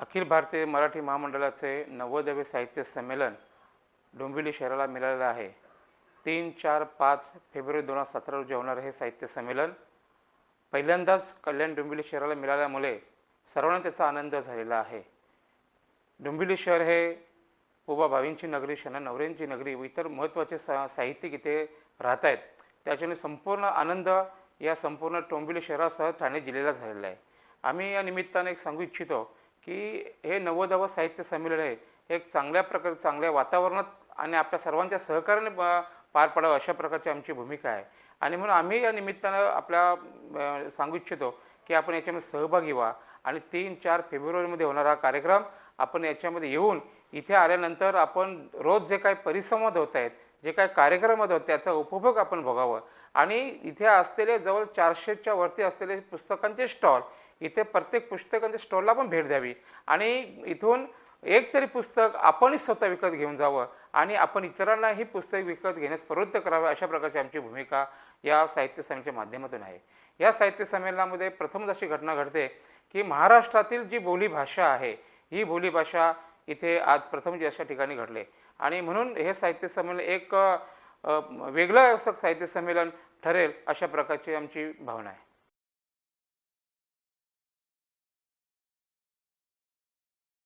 अखिल भारतीय मराठी महामंडळाचे नव्वदावे साहित्य संमेलन डोंबिवली शहराला मिळालेलं आहे. तीन चार पाच फेब्रुवारी दोन हजार सतरा रोजी होणारं हे साहित्य संमेलन. पहिल्यांदाच कल्याण डोंबिवली शहराला मिळाल्यामुळे सर्वांना त्याचा आनंद झालेला आहे. डोंबिवली शहर हे उबा भावींची नगरी शना नवऱ्यांची नगरी व इतर महत्त्वाचे सा साहित्यिक इथे राहत आहेत त्याच्याने संपूर्ण आनंद या संपूर्ण डोंबिवली शहरासह ठाणे जिल्ह्याला झालेला आहे. आम्ही या निमित्ताने एक सांगू इच्छितो की हे नवोदव साहित्य संमेलन आहे हे एक चांगल्या प्रकारे चांगल्या वातावरणात आणि आपल्या सर्वांच्या सहकार्याने पार पडावं अशा प्रकारची आमची भूमिका आहे. आणि म्हणून आम्ही या निमित्तानं आपल्या सांगू इच्छितो की आपण याच्यामध्ये सहभागी व्हा. आणि तीन चार फेब्रुवारीमध्ये होणारा कार्यक्रम आपण याच्यामध्ये येऊन इथे आल्यानंतर आपण रोज जे काही परिसंवाद होत आहेत जे काय कार्यक्रम होतं त्याचा उपभोग आपण भोगावं आणि इथे असलेले जवळ चारशेच्या वरती असलेले पुस्तकांचे स्टॉल इथे प्रत्येक पुस्तकांच्या स्टॉलला पण भेट द्यावी. आणि इथून एक तरी पुस्तक आपणच स्वतः विकत घेऊन जावं आणि आपण इतरांना ही पुस्तक विकत घेण्यास प्रवृत्त करावे अशा प्रकारची आमची भूमिका या साहित्य संमेलनाच्या माध्यमातून आहे. या साहित्य संमेलनामध्ये प्रथमच अशी घटना घडते की महाराष्ट्रातील जी बोलीभाषा आहे ही बोलीभाषा इथे आज प्रथम अशा ठिकाणी घडले. आणि म्हणून हे साहित्य संमेलन एक वेगळं असं साहित्य संमेलन ठरेल अशा प्रकारची आमची भावना आहे.